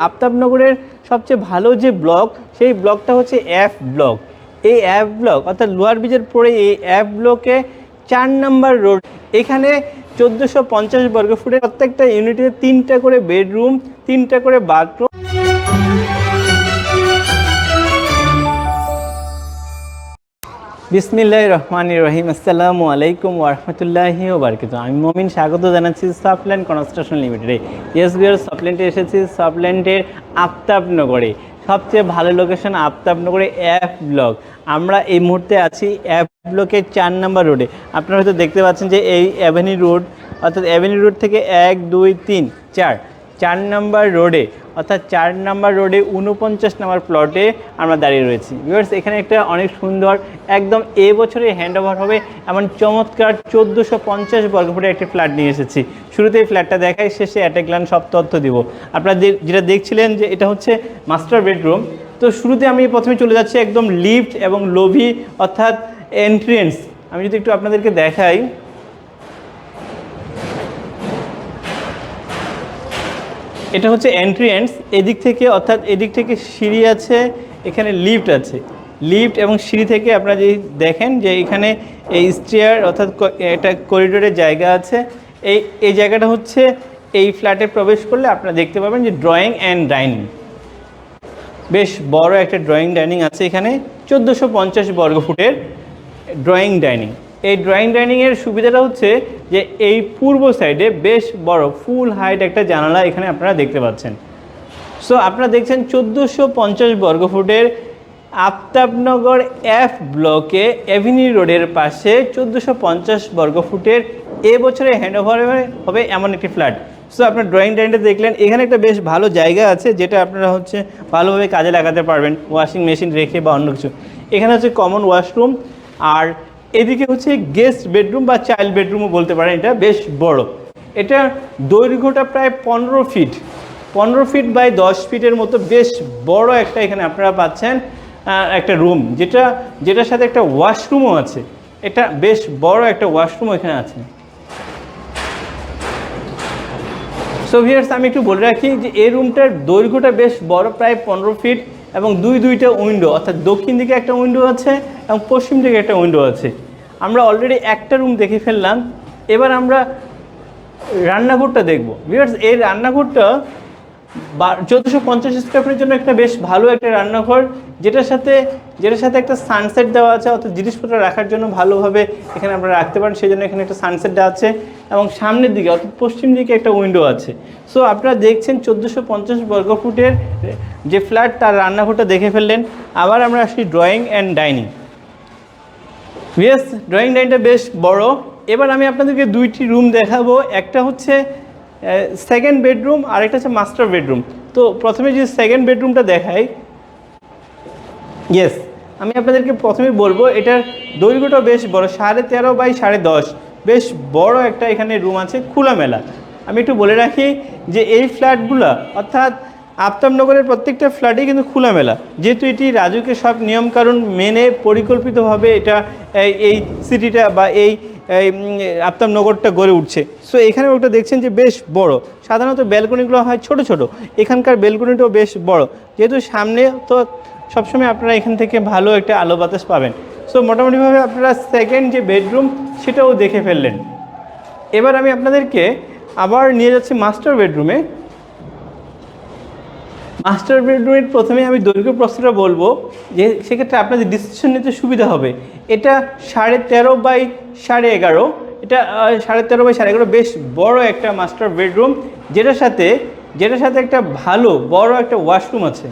আফতাবনগরের সবচেয়ে ভালো যে ব্লক, সেই ব্লকটা হচ্ছে এফ ব্লক এই অ্যাপ ব্লক অর্থাৎ লোয়ার ব্রিজের পরে এই অ্যাপ ব্লকে চার নাম্বার রোড এখানে চোদ্দোশো পঞ্চাশ বর্গ ফুটের প্রত্যেকটা ইউনিটে তিনটা করে বেডরুম তিনটা করে বাথরুম বিসমিল্লাহ রহমান রহিম আসসালামু আলাইকুম ওরহমতুল্লাহি ওবরকাত আমি মমিন, স্বাগত জানাচ্ছি সফটল্যান্ড কনস্ট্রাকশন লিমিটেডে। ইয়েস বিয়ার সফটল্যান্ডে এসেছি সফটল্যান্ডের আফতাবনগরে। সবচেয়ে ভালো লোকেশন আফতাবনগরে এফ ব্লক আমরা এই মুহূর্তে আছি এফ ব্লকের চার নাম্বার রোডে আপনারা হয়তো দেখতে পাচ্ছেন যে এই অ্যাভেনিউ রোড অর্থাৎ অ্যাভেনিউ রোড থেকে এক, দুই, তিন, চার। চার নাম্বার রোডে, অর্থাৎ চার নাম্বার রোডে উনপঞ্চাশ নাম্বার প্লটে আমরা দাঁড়িয়ে রয়েছি। ভিউয়ার্স এখানে একটা অনেক সুন্দর, একদম এ বছরে হ্যান্ড ওভার হবে, এমন চমৎকার চোদ্দোশো পঞ্চাশ বর্গফুটের একটি ফ্ল্যাট নিয়ে এসেছি। শুরুতে এই ফ্ল্যাটটা দেখাই, শেষে অ্যাটাক গ্লান সব তথ্য দিব। আপনারা যেটা দেখছিলেন যে এটা হচ্ছে মাস্টার বেডরুম তো শুরুতে আমি প্রথমে চলে যাচ্ছি একদম লিফট এবং লোভি, অর্থাৎ এন্ট্রেন্স আমি যদি একটু আপনাদেরকে দেখাই এটা হচ্ছে এন্ট্রিয়েন্স এদিক থেকে অর্থাৎ এদিক থেকে সিঁড়ি আছে, এখানে লিফট আছে। লিফট এবং সিঁড়ি থেকে আপনারা যদি দেখেন যে এখানে এই স্টেয়ার অর্থাৎ এটা করিডোরের জায়গা আছে। এই এই জায়গাটা হচ্ছে এই ফ্ল্যাটে প্রবেশ করলে আপনারা দেখতে পাবেন যে ড্রয়িং অ্যান্ড ডাইনিং বেশ বড় একটা ড্রয়িং ডাইনিং আছে এখানে, চোদ্দোশো পঞ্চাশ বর্গ ফুটের ড্রয়িং ডাইনিং এই ড্রয়িং ডাইনিংয়ের সুবিধাটা হচ্ছে যে এই পূর্ব সাইডে বেশ বড় ফুল হাইট একটা জানালা এখানে আপনারা দেখতে পাচ্ছেন। সো আপনারা দেখছেন চোদ্দোশো পঞ্চাশ বর্গ ফুটের আফতাবনগর এফ ব্লকে এভিনিউ রোডের পাশে চোদ্দোশো পঞ্চাশ বর্গ ফুটের এ বছরে হ্যান্ড ওভার হবে এমন একটি ফ্ল্যাট সো আপনার ড্রয়িং ডাইনটা দেখলেন, এখানে একটা বেশ ভালো জায়গা আছে যেটা আপনারা হচ্ছে ভালোভাবে কাজে লাগাতে পারবেন ওয়াশিং মেশিন রেখে বা অন্য কিছু। এখানে হচ্ছে কমন ওয়াশরুম আর এদিকে হচ্ছে গেস্ট বেডরুম বা চাইল্ড বেডরুমও বলতে পারেন, এটা বেশ বড়। এটা দৈর্ঘ্যটা প্রায় পনেরো ফিট পনেরো ফিট বাই দশ ফিটের মতো বেশ বড় একটা এখানে আপনারা পাচ্ছেন একটা রুম যেটা, যেটার সাথে একটা ওয়াশরুমও আছে। এটা বেশ বড় একটা ওয়াশরুমও এখানে আছে। সো ভিয়ার্স আমি একটু বলে রাখি যে এই রুমটার দৈর্ঘ্যটা বেশ বড়, প্রায় পনেরো ফিট এবং দুই দুইটা উইন্ডো, অর্থাৎ দক্ষিণ দিকে একটা উইন্ডো আছে এবং পশ্চিম দিকে একটা উইন্ডো আছে। আমরা অলরেডি একটা রুম দেখে ফেললাম। এবার আমরা রান্নাঘরটা দেখব। বিকজ এই রান্নাঘরটা চোদ্দোশো পঞ্চাশ স্কোয়ার জন্য একটা বেশ ভালো একটা রান্নাঘর, যেটার সাথে যেটার সাথে একটা সানসেট দেওয়া আছে, অর্থাৎ জিনিসপত্র রাখার জন্য ভালোভাবে এখানে আপনারা রাখতে পারেন সেই জন্য এখানে একটা সানসেট দেওয়া আছে এবং সামনের দিকে, অর্থাৎ পশ্চিম দিকে একটা উইন্ডো আছে। সো আপনারা দেখছেন চোদ্দোশো পঞ্চাশ বর্গ ফুটের যে ফ্ল্যাট তার রান্নাঘরটা দেখে ফেললেন। আবার আমরা আসি drawing and dining yes drawing ডাইনটা বেশ বড়। এবার আমি আপনাদেরকে দুইটি রুম দেখাবো। একটা হচ্ছে সেকেন্ড বেডরুম আর একটা হচ্ছে মাস্টার বেডরুম তো প্রথমে যদি সেকেন্ড বেডরুমটা দেখাই ইয়েস আমি আপনাদেরকে প্রথমে বলব, এটার দৈর্ঘ্যটা বেশ বড়, সাড়ে তেরো বাই সাড়ে দশ। বেশ বড় একটা এখানে রুম আছে, খোলামেলা। আমি একটু বলে রাখি যে এই ফ্ল্যাটগুলো অর্থাৎ আফতাবনগরের প্রত্যেকটা ফ্ল্যাটই কিন্তু খোলামেলা। যেহেতু এটি রাজুকে সব নিয়মকানুন মেনে পরিকল্পিতভাবে এটা, এই- এই সিটিটা বা এই এই, উম, আফতাবনগরটা গড়ে উঠছে। সো এখানে ওটা দেখছেন যে বেশ বড়। সাধারণত ব্যালকনিগুলো হয় ছোট ছোট। এখানকার ব্যালকনিটাও বেশ বড়। যেহেতু সামনে তো সবসময় আপনারা এখান থেকে ভালো একটা আলো বাতাস পাবেন। সো মোটামুটিভাবে আপনারা সেকেন্ড যে বেডরুম সেটাও দেখে ফেললেন। এবার আমি আপনাদেরকে আবার নিয়ে যাচ্ছি মাস্টার বেডরুমে মাস্টার বেডরুমের প্রথমে আমি দৈর্ঘ্য প্রশ্নটা বলব, যে সেক্ষেত্রে আপনাদের ডিসিশন নিতে সুবিধা হবে। এটা সাড়ে তেরো বাই সাড়ে এগারো। এটা সাড়ে তেরো বাই সাড়ে এগারো বেশ বড় একটা মাস্টার বেডরুম যেটার সাথে যেটার সাথে একটা ভালো, বড় একটা ওয়াশরুম আছে।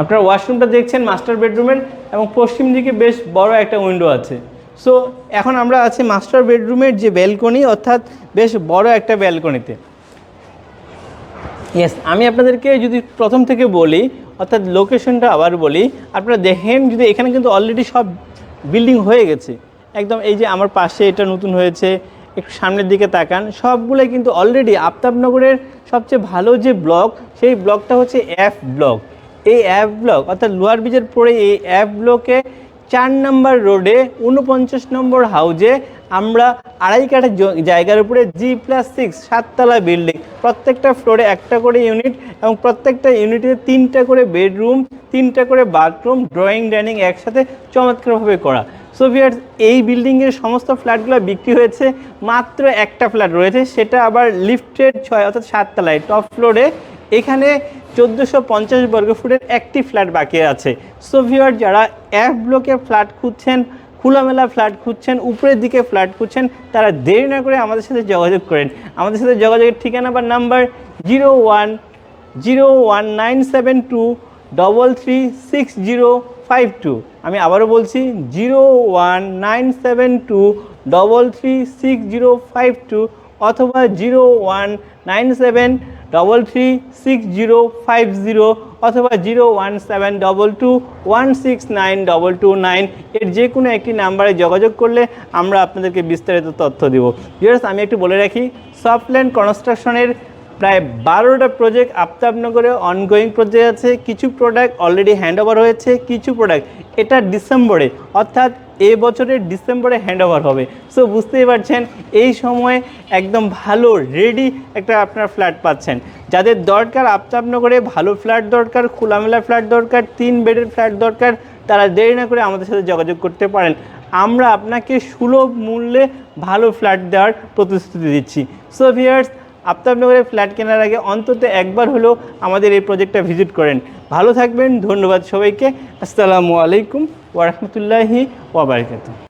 আপনার ওয়াশরুমটা দেখছেন মাস্টার বেডরুমের এবং পশ্চিম দিকে বেশ বড় একটা উইন্ডো আছে। সো এখন আমরা আছি মাস্টার বেডরুমের যে ব্যালকনি অর্থাৎ বেশ বড় একটা ব্যালকনিতে ইয়েস আমি আপনাদেরকে যদি প্রথম থেকে বলি, অর্থাৎ লোকেশনটা আবার বলি, আপনারা দেখেন যদি এখানে কিন্তু অলরেডি সব বিল্ডিং হয়ে গেছে। একদম এই যে আমার পাশে এটা নতুন হয়েছে, একটু সামনের দিকে তাকান, সবগুলোই কিন্তু অলরেডি আফতাবনগরের সবচেয়ে ভালো যে ব্লক সেই ব্লকটা হচ্ছে এফ ব্লক এই অ্যাপ ব্লক অর্থাৎ লোয়ার ব্রিজের পরে এই অ্যাপ ব্লকে চার নম্বর রোডে উনপঞ্চাশ নম্বর হাউজে আমরা আড়াই কাঠা জায়গার উপরে জি প্লাস সিক্স সাততলা বিল্ডিং প্রত্যেকটা ফ্লোরে একটা করে ইউনিট এবং প্রত্যেকটা ইউনিটে তিনটা করে বেডরুম তিনটা করে বাথরুম ড্রয়িং ডাইনিং একসাথে চমৎকারভাবে করা। সো ভিয়ার্স এই বিল্ডিংয়ের সমস্ত ফ্ল্যাটগুলো বিক্রি হয়েছে মাত্র একটা ফ্ল্যাট রয়েছে, সেটা আবার লিফটেড ছয় অর্থাৎ সাততলায়। টপ ফ্লোরে এখানে চোদ্দোশো পঞ্চাশ বর্গ ফুটের একটি ফ্ল্যাট বাকি আছে। সো ভিউয়ার যারা এক ব্লকে ফ্ল্যাট খুঁজছেন, খোলামেলা ফ্ল্যাট খুঁজছেন, উপরের দিকে ফ্ল্যাট খুঁজছেন, তারা দেরি না করে আমাদের সাথে যোগাযোগ করেন। আমাদের সাথে যোগাযোগের ঠিকানা বা number zero one zero one nine seven two double three six zero five two আমি আবারও বলছি zero one nine seven two double three six zero five two অথবা zero one nine seven double three six zero five zero অথবা zero one seven double two one six nine double two nine এর যে কোনো একটি নাম্বারে যোগাযোগ করলে আমরা আপনাদেরকে বিস্তারিত তথ্য দিব। ভিউয়ার্স আমি একটু বলে রাখি সফটল্যান্ড কনস্ট্রাকশনের প্রায় বারোটা প্রজেক্ট আফতাবনগরে অনগোয়িং প্রজেক্ট আছে। কিছু প্রোডাক্ট অলরেডি হ্যান্ড ওভার হয়েছে, কিছু প্রোডাক্ট এটা ডিসেম্বরে অর্থাৎ এ বছরের ডিসেম্বরে হ্যান্ড হবে। সো বুঝতেই পারছেন, এই সময় একদম ভালো রেডি একটা আপনার ফ্ল্যাট পাচ্ছেন। যাদের দরকার আফতাবনগরে ভালো ফ্ল্যাট দরকার, খোলামেলা ফ্ল্যাট দরকার, তিন বেডের ফ্ল্যাট দরকার, তারা দেরি না করে আমাদের সাথে যোগাযোগ করতে পারেন। আমরা আপনাকে সুলভ মূল্যে ভালো ফ্ল্যাট দেওয়ার প্রতিশ্রুতি দিচ্ছি। সো ভিয়ার্স আফতাবনগরে ফ্ল্যাট কেনার আগে অন্তত একবার হলেও আমাদের এই প্রজেক্টটা ভিজিট করেন। ভালো থাকবেন, ধন্যবাদ সবাইকে। আসসালামু আলাইকুম ওরহমতুল্লাহি ওবরাকাতুহ